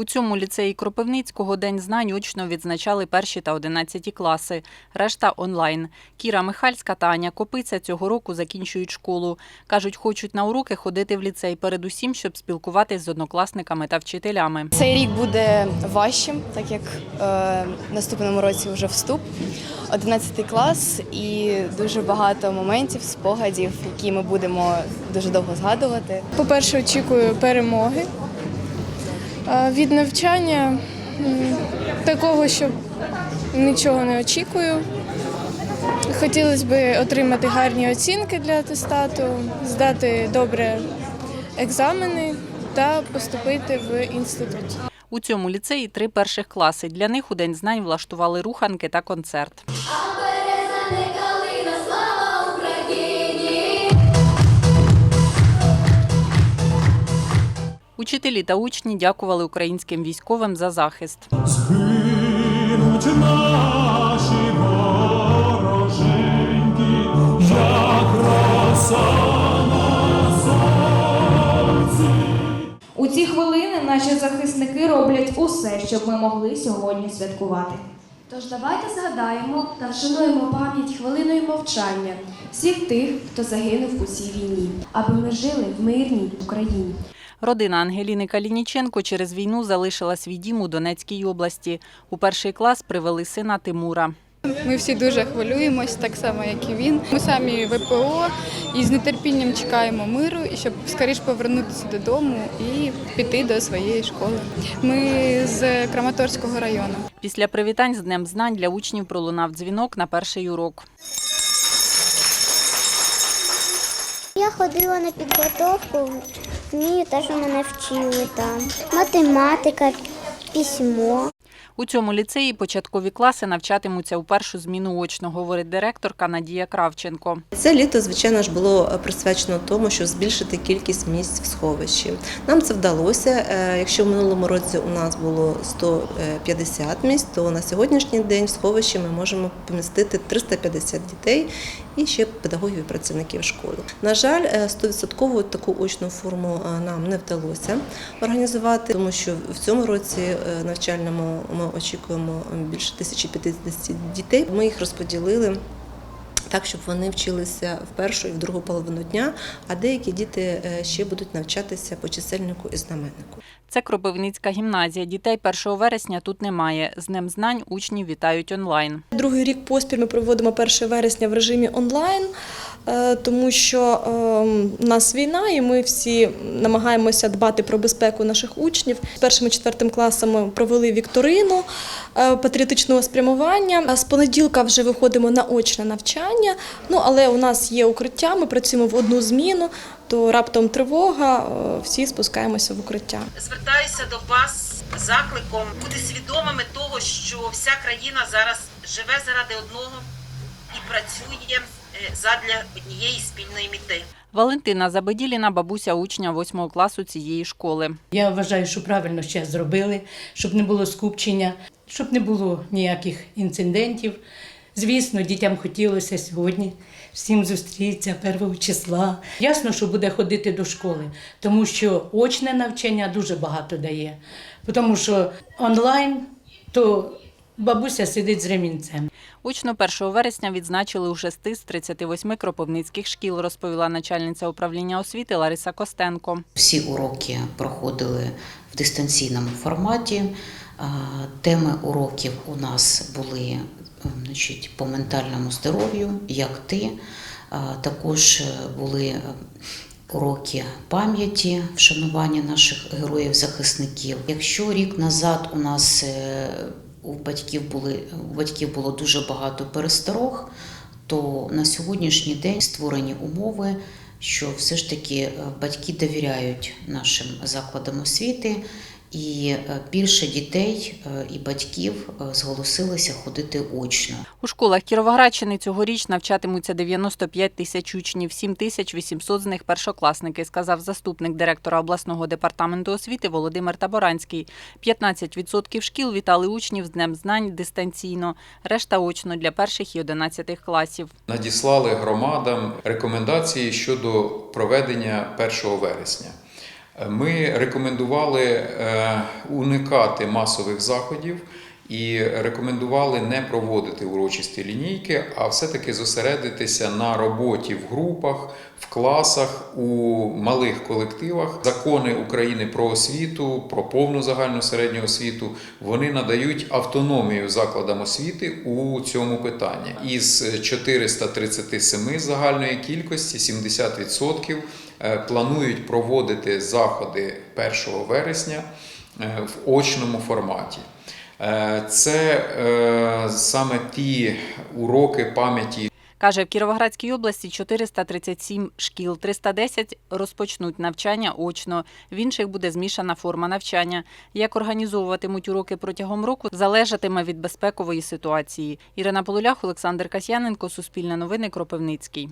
У цьому ліцеї Кропивницького День знань очно відзначали перші та одинадцяті класи. Решта онлайн. Кіра Михальська та Аня Копиця цього року закінчують школу. Кажуть, хочуть на уроки ходити в ліцей, передусім, щоб спілкуватись з однокласниками та вчителями. Цей рік буде важчим, так як е, наступному році вже вступ, 11 клас, і дуже багато моментів, спогадів, які ми будемо дуже довго згадувати. По-перше, очікую перемоги. Від навчання такого, що нічого не очікую. Хотілося б отримати гарні оцінки для атестату, здати добре екзамени та поступити в інститут. У цьому ліцеї три перших класи. Для них у День знань влаштували руханки та концерт. Учителі та учні дякували українським військовим за захист. Гинуть наші вороженьки, як роса на сонці. У ці хвилини наші захисники роблять усе, щоб ми могли сьогодні святкувати. Тож давайте згадаємо та вшануємо пам'ять хвилиною мовчання всіх тих, хто загинув у цій війні, аби ми жили в мирній Україні. Родина Ангеліни Калініченко через війну залишила свій дім у Донецькій області. У перший клас привели сина Тимура. Ми всі дуже хвилюємось, так само, як і він. Ми самі ВПО і з нетерпінням чекаємо миру, щоб скоріше повернутися додому і піти до своєї школи. Ми з Краматорського району. Після привітань з Днем знань для учнів пролунав дзвінок на перший урок. Я ходила на підготовку, вмію те, що мене вчили там. Математика, письмо. У цьому ліцеї початкові класи навчатимуться у першу зміну очно, говорить директорка Надія Кравченко. Це літо, звичайно ж, було присвячено тому, щоб збільшити кількість місць в сховищі. Нам це вдалося. Е, Якщо в минулому році у нас було 150 місць, то на сьогоднішній день в сховищі ми можемо помістити 350 дітей і ще педагогів і працівників школи. На жаль, е, 100% таку очну форму е, нам не вдалося організувати, тому що в цьому році е, навчальному ми очікуємо більше 1050 дітей. Ми їх розподілили так, щоб вони вчилися в першу і в другу половину дня, а деякі діти е, ще будуть навчатися по чисельнику і знаменнику. Це Кропивницька гімназія. Дітей 1 вересня тут немає. З Днем знань учнів вітають онлайн. Другий рік поспіль ми проводимо 1 вересня в режимі онлайн, тому що е, у нас війна, і ми всі намагаємося дбати про безпеку наших учнів. З першим і четвертим класом провели вікторину е, патріотичного спрямування. А З понеділка вже виходимо на очне навчання. Ну але у нас є укриття. Ми працюємо в одну зміну. То раптом тривога, е, всі спускаємося в укриття. звертаюся до вас закликом бути свідомими того, що вся країна зараз живе заради одного і працює е, задля однієї спільної мети. Валентина Забеділіна, бабуся учня 8 класу цієї школи. Я вважаю, що правильно ще зробили, щоб не було скупчення, щоб не було ніяких інцидентів. Звісно, дітям хотілося сьогодні всім зустрітися 1 числа. Ясно, що буде ходити до школи, тому що очне навчання дуже багато дає. Тому що онлайн то бабуся сидить з ремінцем. Учно 1 вересня відзначили у 6 з 38 кропивницьких шкіл, розповіла начальниця управління освіти Лариса Костенко. Всі уроки проходили в дистанційному форматі. Теми уроків у нас були е, значить, по ментальному здоров'ю, як ти. Також були е, уроки пам'яті, вшанування наших героїв-захисників. Якщо рік назад у нас е, у батьків були у батьків було дуже багато пересторог, то на сьогоднішній день створені умови, що все ж таки е, батьки довіряють нашим закладам освіти, і е, більше дітей е, і батьків е, зголосилися ходити очно. У школах Кіровоградщини цьогоріч навчатимуться 95 тисяч учнів, 7 тисяч 800 з них першокласники, сказав заступник директора обласного департаменту освіти Володимир Таборанський. 15% шкіл вітали учнів з Днем знань дистанційно, решта очно для перших і 11 класів. надіслали громадам рекомендації щодо проведення 1 вересня. Ми рекомендували е, уникати масових заходів і рекомендували не проводити урочисті лінійки, а все-таки зосередитися на роботі в групах, в класах, у малих колективах. Закони України про освіту, про повну загальну середню освіту, вони надають автономію закладам освіти у цьому питанні. Із 437 загальної кількості 70% е, планують проводити заходи 1 вересня е, в очному форматі. Е, Це е, саме ті уроки пам'яті Каже, в Кіровоградській області 437 шкіл, 310 розпочнуть навчання очно, в інших буде змішана форма навчання. Як організовуватимуть уроки протягом року, залежатиме від безпекової ситуації. Ірина Полулях, Олександр Касьяненко, Суспільне новини, Кропивницький.